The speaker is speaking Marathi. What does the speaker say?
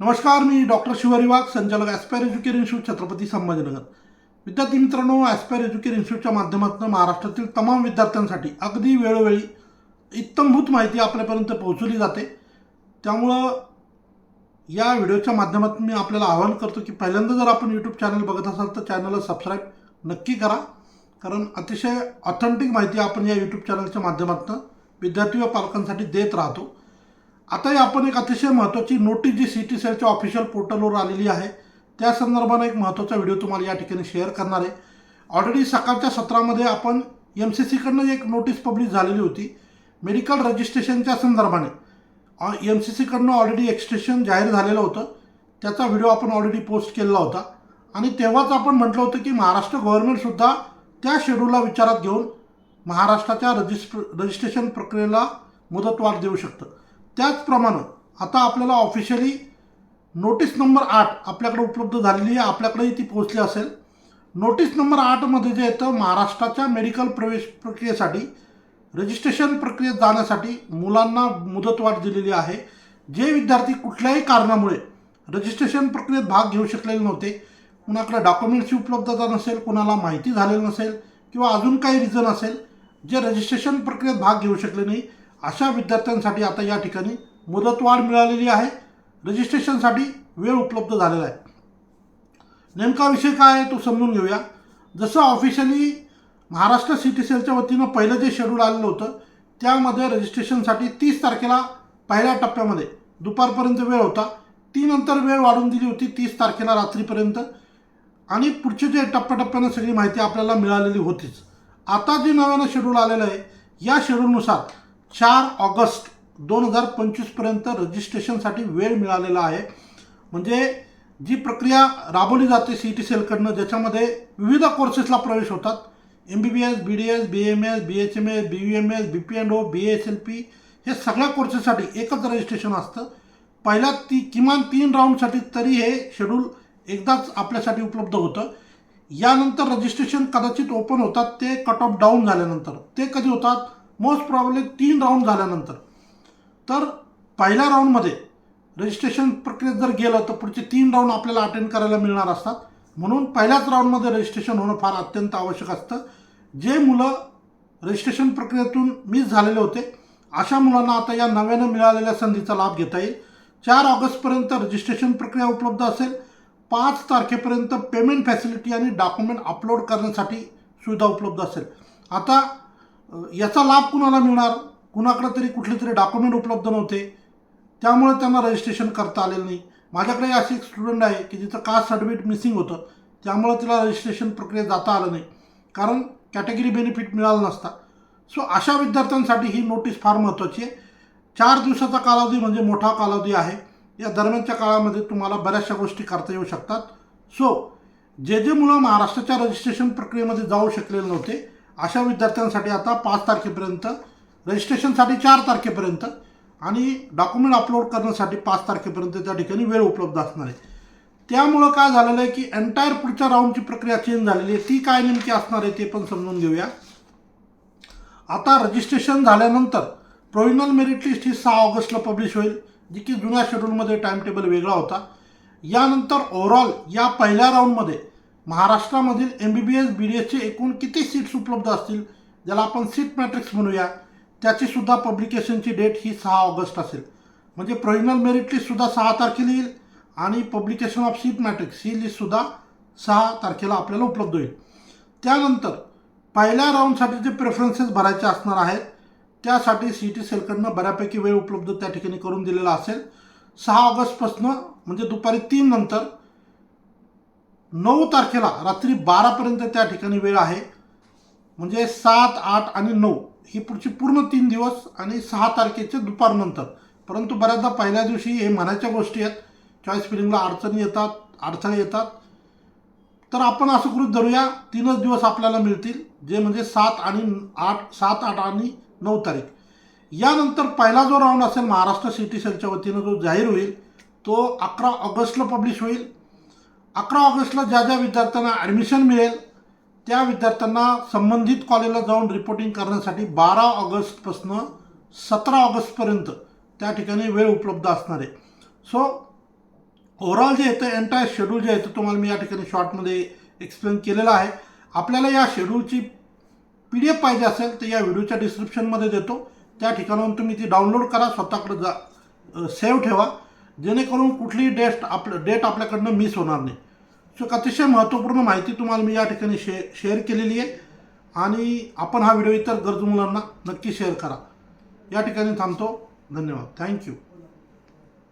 नमस्कार मी डॉक्टर शिवारी वाघ संचालक Aspire Educare Institute Chhatrapati Sambhajinagar. विद्यार्थी मित्रांनो ॲस्पायर एज्युकेर इन्स्टिट्यूटच्या माध्यमातून महाराष्ट्रातील तमाम विद्यार्थ्यांसाठी अगदी वेळोवेळी इत्तमभूत माहिती आपल्यापर्यंत पोहोचवली जाते. त्यामुळं या व्हिडिओच्या माध्यमातून मी आपल्याला आवाहन करतो की पहिल्यांदा जर आपण यूट्यूब चॅनल बघत असाल तर चॅनलला सबस्क्राईब नक्की करा. कारण अतिशय ऑथेंटिक माहिती आपण या यूट्यूब चॅनलच्या माध्यमातून विद्यार्थी व पालकांसाठी देत राहतो. आताही आपण एक अतिशय महत्त्वाची नोटीस जी सी टी सेलच्या ऑफिशियल पोर्टलवर आलेली आहे त्या संदर्भानं एक महत्त्वाचा व्हिडिओ तुम्हाला या ठिकाणी शेअर करणार आहे. ऑलरेडी सकाळच्या सत्रामध्ये आपण एम सी सीकडनं एक नोटीस पब्लिश झालेली होती मेडिकल रजिस्ट्रेशनच्या संदर्भाने. एम सी सीकडनं ऑलरेडी एक्सटेन्शन जाहीर झालेलं होतं त्याचा व्हिडिओ आपण ऑलरेडी पोस्ट केलेला होता. आणि तेव्हाच आपण म्हटलं होतं की महाराष्ट्र गव्हर्नमेंटसुद्धा त्या शेड्यूलला विचारात घेऊन महाराष्ट्राच्या रजिस्ट्र रजिस्ट्रेशन प्रक्रियेला मुदतवाढ देऊ शकतं. त्याचप्रमाणे आता आपल्याला ऑफिशियली नोटीस नंबर आठ आपल्याकडे उपलब्ध झालेली आहे आपल्याकडेही ती पोहोचली असेल. नोटीस नंबर आठमध्ये जे येतं महाराष्ट्राच्या मेडिकल प्रवेश प्रक्रियेसाठी रजिस्ट्रेशन प्रक्रियेत जाण्यासाठी मुलांना मुदतवाढ दिलेली आहे. जे विद्यार्थी कुठल्याही कारणामुळे रजिस्ट्रेशन प्रक्रियेत भाग घेऊ शकलेले नव्हते कुणाकडे डॉक्युमेंट्सची उपलब्धता नसेल कुणाला माहिती झालेली नसेल किंवा अजून काही रिझन असेल जे रजिस्ट्रेशन प्रक्रियेत भाग घेऊ शकले नाही अशा विद्यार्थ्यांसाठी आता या ठिकाणी मुदतवाढ मिळालेली आहे. रजिस्ट्रेशनसाठी वेळ उपलब्ध झालेला आहे. नेमका विषय काय आहे तो समजून घेऊया. जसं ऑफिशियली महाराष्ट्र सिटी सेलच्या वतीनं पहिलं जे शेड्यूल आलेलं होतं त्यामध्ये रजिस्ट्रेशनसाठी तीस तारखेला पहिल्या टप्प्यामध्ये दुपारपर्यंत वेळ होता. ती नंतर वेळ वाढवून दिली होती तीस तारखेला रात्रीपर्यंत. आणि पुढचे जे टप्प्याटप्प्यानं सगळी माहिती आपल्याला मिळालेली होतीच. आता जे नव्यानं शेड्यूल आलेलं आहे या शेड्यूलनुसार चार ऑगस्ट दोन हजार पंचवीसपर्यंत रजिस्ट्रेशनसाठी वेळ मिळालेला आहे. म्हणजे जी प्रक्रिया राबवली जाते सी टी सेलकडनं ज्याच्यामध्ये विविध कोर्सेसला प्रवेश होतात. M B B S B D S B M S B H M S B U M S B P N O B S L P हे सगळ्या कोर्सेससाठी एकच रजिस्ट्रेशन असतं. पहिल्या ती किमान तीन राऊंडसाठी तरी हे शेड्यूल एकदाच आपल्यासाठी उपलब्ध होतं. यानंतर रजिस्ट्रेशन कदाचित ओपन होतात ते कट ऑफ डाऊन झाल्यानंतर. ते कधी होतात? मोस्ट प्रॉब्लेम तीन राऊंड झाल्यानंतर. तर पहिल्या राऊंडमध्ये रजिस्ट्रेशन प्रक्रियेत जर गेलं तर पुढचे तीन राऊंड आपल्याला अटेंड करायला मिळणार असतात. म्हणून पहिल्याच राऊंडमध्ये रजिस्ट्रेशन होणं फार अत्यंत आवश्यक असतं. जे मुलं रजिस्ट्रेशन प्रक्रियेतून मिस झालेले होते अशा मुलांना आता या नव्यानं मिळालेल्या संधीचा लाभ घेता येईल. चार ऑगस्टपर्यंत रजिस्ट्रेशन प्रक्रिया उपलब्ध असेल. पाच तारखेपर्यंत पेमेंट फॅसिलिटी आणि डॉक्युमेंट अपलोड करण्यासाठी सुविधा उपलब्ध असेल. आता याचा लाभ कुणाला मिळणार? कुणाकडे तरी कुठले तरी डॉक्युमेंट उपलब्ध नव्हते. त्यामुळे त्यांना रजिस्ट्रेशन करता आलेलं नाही. माझ्याकडे अशी एक स्टुडंट आहे की जिचं कास्ट सर्टिफिकेट मिसिंग होतं. त्यामुळे तिला रजिस्ट्रेशन प्रक्रियेत जाता आलं नाही. कारण कॅटेगरी बेनिफिट मिळाला नसता. सो अशा विद्यार्थ्यांसाठी ही नोटीस फार महत्त्वाची आहे. चार दिवसाचा कालावधी म्हणजे मोठा कालावधी आहे. या दरम्यानच्या काळामध्ये तुम्हाला बऱ्याचशा गोष्टी करता येऊ शकतात. सो जे जे मुलं महाराष्ट्राच्या रजिस्ट्रेशन प्रक्रियेमध्ये जाऊ शकलेले नव्हते अशा विद्यार्थ्यांसाठी आता पाच तारखेपर्यंत रजिस्ट्रेशनसाठी चार तारखेपर्यंत आणि डॉक्युमेंट अपलोड करण्यासाठी पाच तारखेपर्यंत त्या ठिकाणी वेळ उपलब्ध असणार आहे. त्यामुळं काय झालेलं आहे की एंटायर पुढच्या राऊंडची प्रक्रिया चेंज झालेली आहे. ती काय नेमकी असणार आहे ते पण समजून घेऊया. आता रजिस्ट्रेशन झाल्यानंतर प्रोव्हिजनल मेरिट लिस्ट ही सहा ऑगस्टला पब्लिश होईल जी की जुन्या शेड्यूलमध्ये टाइम टेबल वेगळा होता. यानंतर ओव्हरऑल या पहिल्या राऊंडमध्ये महाराष्ट्रामधील M B B S B D एसचे एकूण किती सीट्स उपलब्ध असतील ज्याला आपण सीट मॅट्रिक्स म्हणूया त्याचीसुद्धा पब्लिकेशनची डेट ही सहा ऑगस्ट असेल. म्हणजे प्रोविजनल मेरिट लिस्टसुद्धा सहा तारखेला येईल आणि पब्लिकेशन ऑफ सीट मॅट्रिक्स ही लिस्टसुद्धा सहा तारखेला आपल्याला उपलब्ध होईल. त्यानंतर पहिल्या राऊंडसाठी जे प्रेफरन्सेस भरायचे असणार आहेत त्यासाठी सी टी सेलकडनं बऱ्यापैकी वेळ उपलब्ध त्या ठिकाणी करून दिलेला असेल. सहा ऑगस्टपासनं म्हणजे दुपारी तीन नंतर नऊ तारखेला रात्री बारापर्यंत त्या ठिकाणी वेळ आहे. म्हणजे सात आठ आणि नऊ ही पुढची पूर्ण तीन दिवस आणि सहा तारखेचे दुपारनंतर. परंतु बऱ्याचदा पहिल्या दिवशी हे म्हणायच्या गोष्टी आहेत. चॉईस फिलिंगला अडचणी येतात अडथळे येतात. तर आपण असं करू धरूया तीनच दिवस आपल्याला मिळतील जे म्हणजे सात आणि आठ सात आठ आणि नऊ तारीख. यानंतर पहिला जो राऊंड असेल महाराष्ट्र सिटी सेलच्या वतीनं जो जाहीर होईल तो अकरा ऑगस्टला पब्लिश होईल. अकरा ऑगस्टला ज्या ज्या विद्यार्थ्यांना ॲडमिशन मिळेल त्या विद्यार्थ्यांना संबंधित कॉलेजला जाऊन रिपोर्टिंग करण्यासाठी बारा ऑगस्टपासून सतरा ऑगस्टपर्यंत त्या ठिकाणी वेळ उपलब्ध असणार आहे. सो ओव्हरऑल जे येतं एन्टायर शेड्यूल जे येतं तुम्हाला मी या ठिकाणी शॉर्टमध्ये एक्सप्लेन केलेलं आहे. आपल्याला या शेड्यूलची पी डी एफ पाहिजे असेल तर या व्हिडिओच्या डिस्क्रिप्शनमध्ये देतो. त्या ठिकाणाहून तुम्ही ती डाउनलोड करा स्वतःकडे जा सेव्ह ठेवा. जेणेकरून कुठलीही डेस्ट आपलं डेट आपल्याकडनं मिस होणार नाही. सो एक अतिशय महत्त्वपूर्ण माहिती तुम्हाला मी या ठिकाणी शे शेअर केलेली आहे. आणि आपण हा व्हिडिओ इतर गरजू मुलांना नक्की शेअर करा. या ठिकाणी थांबतो. धन्यवाद. थँक्यू